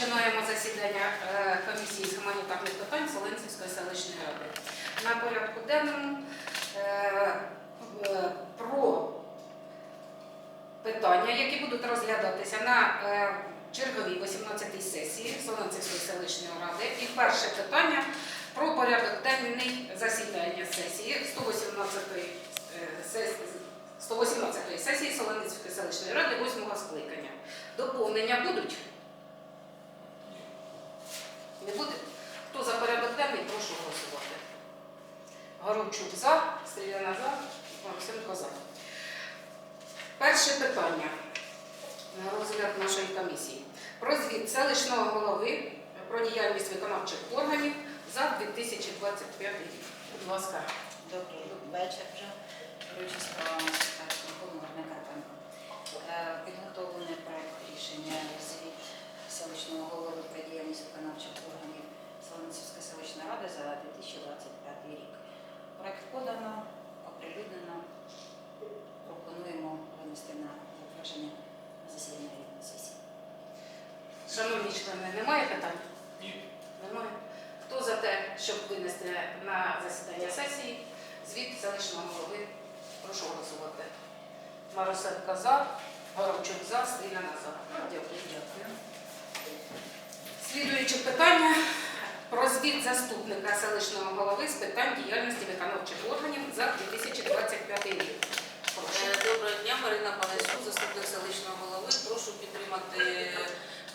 Розпочинаємо засідання е, комісії з гуманітарних питань Солинцівської селищної ради. На порядку денному е, е, про питання, які будуть розглядатися на черговій 18-й сесії Солонцівської селищної ради. І перше питання про порядок денний засідання сесії 118-ї е, сесії. 118-ї сесії Солоницької селищної ради 8-го скликання. Доповнення будуть? Не буде? Хто за порядок денний, прошу голосувати. Горобчук за, Стріляна за, Максимко за. Перше питання на розгляд нашої комісії. Про звіт селищного голови про діяльність виконавчих органів за 2025 рік. Будь ласка. Добрий вечір вже. Керуючи справами старшого головного Карпенко. Е, Підготовлений проект рішення звіт селищного голови про діяльність виконавчих органів Солоницівської селищної ради за 2025 рік. Проект подано, оприлюднено. Пропонуємо винести на затвердження на засідання сесії. Шановні члени, немає питань? Ні. Немає. Хто за те, щоб винести на засідання сесії звіт селищного голови? Прошу голосувати. Марусенко за, Горобчук за, Стріляна за. Дякую. Дякую. Слідуюче питання про звіт заступника селищного голови з питань діяльності виконавчих органів за 2025 рік. Прошу. Е, Доброго дня, Марина Панасюк, заступник селищного голови. Прошу підтримати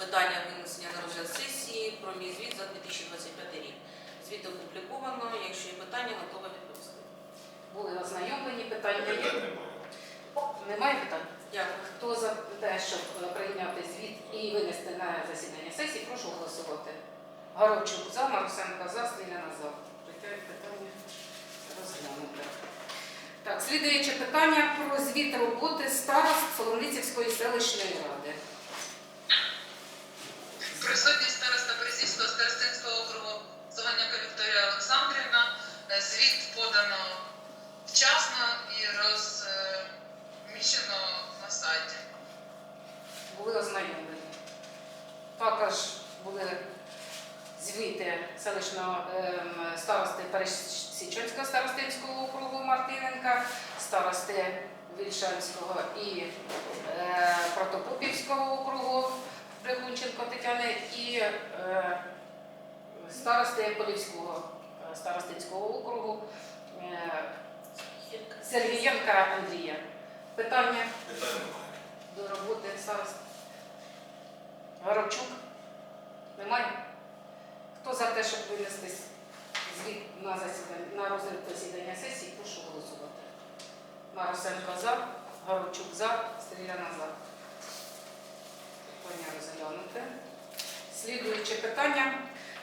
питання винесення на розгляд сесії про мій звіт за 2025 рік. Звіт опубліковано. Якщо є питання, готова відповісти. Були ознайомлені питання. Питань Є? немає. Немає питань? Дякую. Хто за те, щоб е, прийняти звіт і винести на засідання сесії, прошу голосувати. Горобчук за, Марусенко за, Стріляна за. Питання розглянуте. Так, слідуюче питання про звіт роботи старост Солоницівської селищної ради. Присутність староста Березівського старостинського округу Соганяка Вікторія Олександрівна. Е, Звіт подано вчасно і розміщено на сайті. Були ознайомлені. Також були звіти селищного ем, старости Пересіченського старостинського округу Мартиненка, старости Вільшанського і е, Протопопівського округу Брехунченко Тетяни і е, старости Полівського е, старостинського округу е, Сергієнка Андрія. Питання? До роботи старост. Горобчук? Немає? Хто за те, щоб винести звіт на засідання на розгляд засідання сесії, прошу голосувати. Марусенко за, Горобчук за, Стріляна за. Питання розглянуте. Слідуюче питання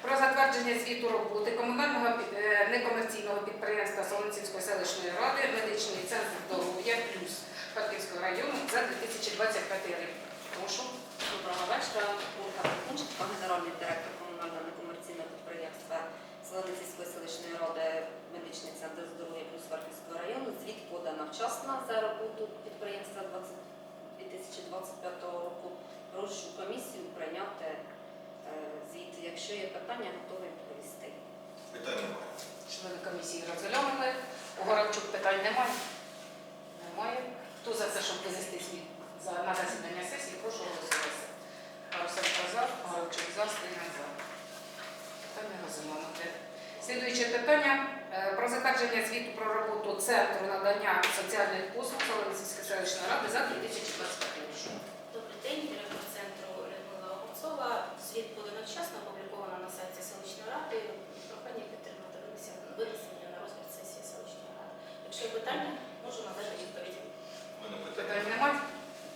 про затвердження звіту роботи комунального е, некомерційного підприємства Солонцівської селищної ради медичний центр здоров'я плюс Харківського району за 2025 рік. Прошу. Доброго вечора. Ольга Пекунченко, генеральний директор комунального некомерційного підприємства Солоницької селищної ради медичний центр здоров'я плюс Харківського району. Звіт подано вчасно за роботу підприємства 2025 року. Прошу комісію прийняти е, звіт. Якщо є питання, готові відповісти. Питань немає. Члени комісії розглянули. У Горобчук питань немає? Немає. Хто за це, щоб винести звіт за, на засідання сесії, прошу голосувати. Арсенко за, Горобчук за, Стрілян за. Питання розглянуте. Слідуюче питання е, про затвердження звіту про роботу Центру надання соціальних послуг Солоницької селищної ради за 2025 рік. Добрий день, Огурцова. Звіт буде навчасно опубліковано на сайті селищної ради. Прохання підтримати винесення на розгляд сесії селищної ради. Якщо є питання, можу надати відповіді. Питань Питань немає.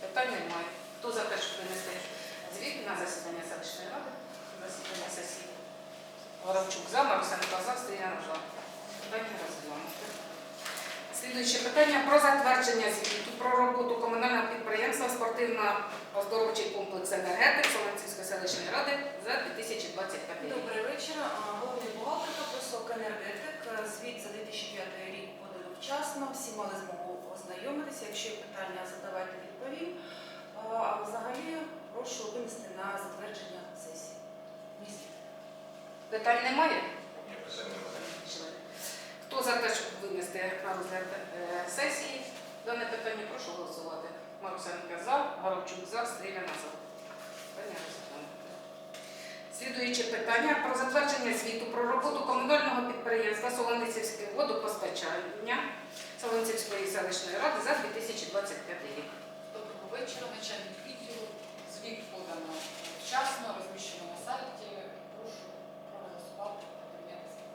Питань немає. Хто за те, щоб винести звіт на засідання селищної ради? Засідання сесії. Горобчук за, Марусенко за, Стріляна за. Питання розглянути. Слідуюче питання про затвердження звіту про роботу комунального підприємства спортивно-оздоровчий комплекс енергетик Солонцівської селищної ради за 2025 рік. Добрий вечір. Головний бухгалтерка Просок енергетик. Звіт за 2005 рік подано вчасно. Всі мали змогу ознайомитися. Якщо є питання, задавайте відповім. А взагалі прошу винести на затвердження сесії. Питань немає? Ні, питань немає. Члени. Хто за те, щоб винести на розгляд сесії дане питання, прошу голосувати. Марусенка за, Горобчук за, Стріляна за. Питання розглянуте. Слідуюче питання про затвердження звіту про роботу комунального підприємства Солоницівське водопостачання Солоницівської селищної ради за 2025 рік. Доброго вечора, начальник відділу. Звіт подано вчасно, розміщено на сайті. Прошу проголосувати та прийняти звіт.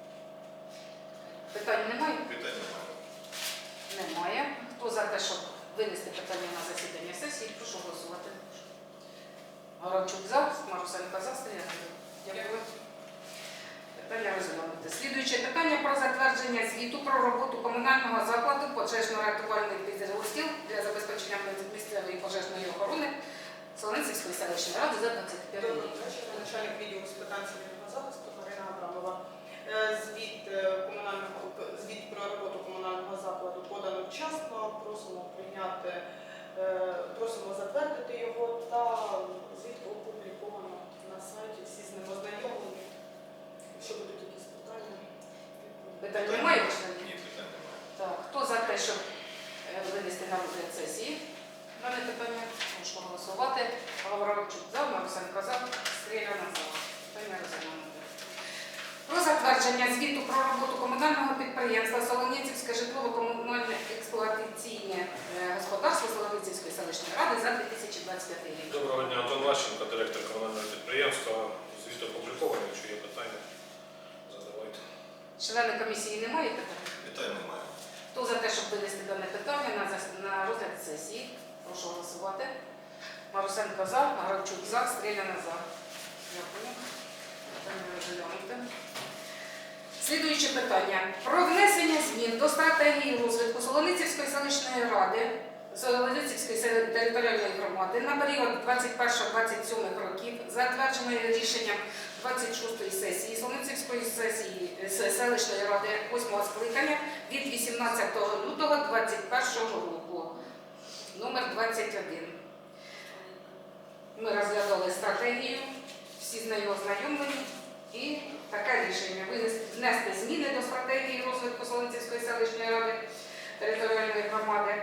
Питань немає? Питань немає. Хто за те, щоб винести питання на засідання сесії, прошу голосувати. Горобчук за, Марусенко за, Стріляна. Дякую. Питання розглянути. Слідуюче питання про затвердження звіту про роботу комунального закладу пожежно-рятувальних підрозділ для забезпечення місцевої пожежної охорони Солоницької селищної ради за 25 Доброго рік. начальник відділу з питань цивільного захисту Марина Абрамова. Е, Звіт е, комунального звіт про роботу комунального закладу подано вчасно. Просимо прийняти, е, просимо затвердити його та звіт опубліковано на сайті. Всі з ним ознайомлені. Якщо будуть якісь питання, відповім. Питань немає? членів? Ні, питань немає. Так, хто за те, щоб е, винести на розгляд сесії дане питання, прошу голосувати. Говоровчук за, Марусенко за, Стріляна за. Питання розглянуте. Про затвердження звіту про роботу комунального підприємства Солоніцівське житлово-комунальне експлуатаційне е, господарство Солоніцівської селищної ради за 2025 рік. Доброго дня, Антон Ващенко, директор комунального підприємства. Звіт опублікований, якщо є питання, задавайте. Члени комісії немає питань? Питань немає. Хто за те, щоб винести дане питання на, розгляд сесії? Прошу голосувати. Марусенко за, Гравчук за, Стріляна за. Дякую. Слідуюче питання. Про внесення змін до стратегії розвитку Солоницівської селищної ради Солоницівської територіальної громади на період 21-27 років, затвердженої рішенням 26-ї сесії се- селищної ради 8 скликання від 18 лютого 2021 року, номер 21. Ми розглядали стратегію, всі з нею ознайомлені, і таке рішення. Внести зміни до стратегії розвитку Солонцівської селищної ради територіальної громади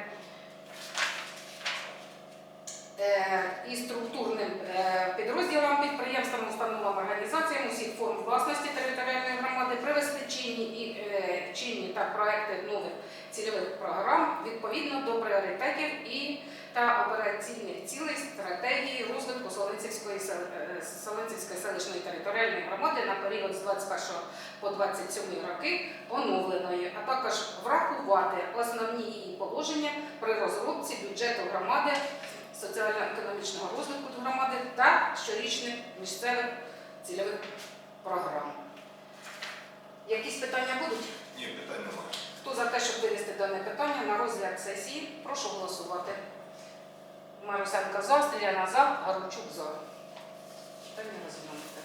е, і структурним е, підрозділам, підприємствам, установам, організаціям усіх форм власності територіальної громади привести чинні, і, е, чинні та проекти нових цільових програм відповідно до пріоритетів і та операційних цілей стратегії розвитку Солонцівської, сел- е, Солонцівської селищної територіальної громади на період з 21 по 27 роки оновленої, а також врахувати основні її положення при розробці бюджету громади, соціально-економічного розвитку громади та щорічних місцевих цільових програм. Якісь питання будуть? Ні, питань немає. Хто за те, щоб винести дане питання на розгляд сесії, прошу голосувати. Марусенко за, Стріляна за, Гаручук за. Питання розглянути.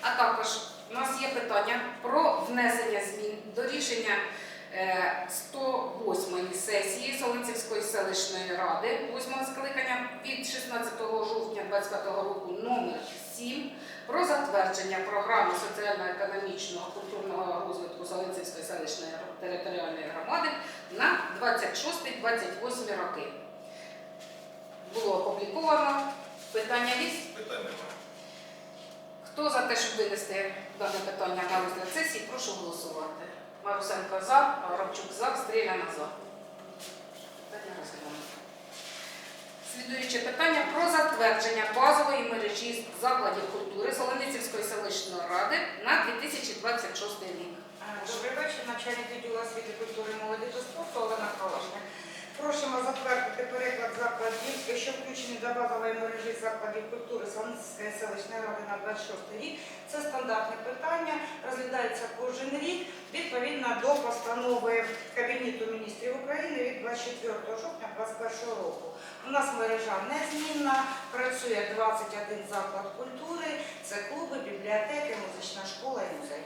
А також у нас є питання про внесення змін до рішення е, 108 сесії Солонцівської селищної ради 8 скликання від 16 жовтня 2025 року номер 7 про затвердження програми соціально-економічного культурного розвитку Солонцівської селищної територіальної громади на 26-28 роки. Було опубліковано. Питання є? Питань немає. Хто за те, щоб винести дане питання на розгляд сесії, прошу голосувати. Марусенко за, Горобчук за, Стріляна за. Питання розглянуто. Слідуюче питання про затвердження базової мережі закладів культури Солоницівської селищної ради на 2026 рік. Добрий вечір, начальник відділу освіти, культури, молоді та спорту Олена Калашня. Просимо затвердити переклад закладів, що включені до базової мережі закладів культури Солоницької селищної ради на 26 рік. Це стандартне питання, розглядається кожен рік відповідно до постанови Кабінету міністрів України від 24 жовтня 2021 року. У нас мережа незмінна, працює 21 заклад культури, це клуби, бібліотеки, музична школа і музей.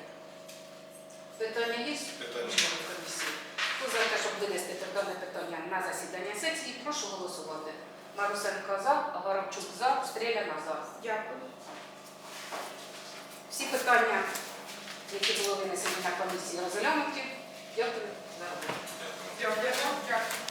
Питання є? Питання винести дане питання на засідання сесії. Прошу голосувати. Марусенко за, Горобчук за, Стріляна за. Дякую. Всі питання, які були винесені на комісії розглянуті, дякую за роботу. Дякую.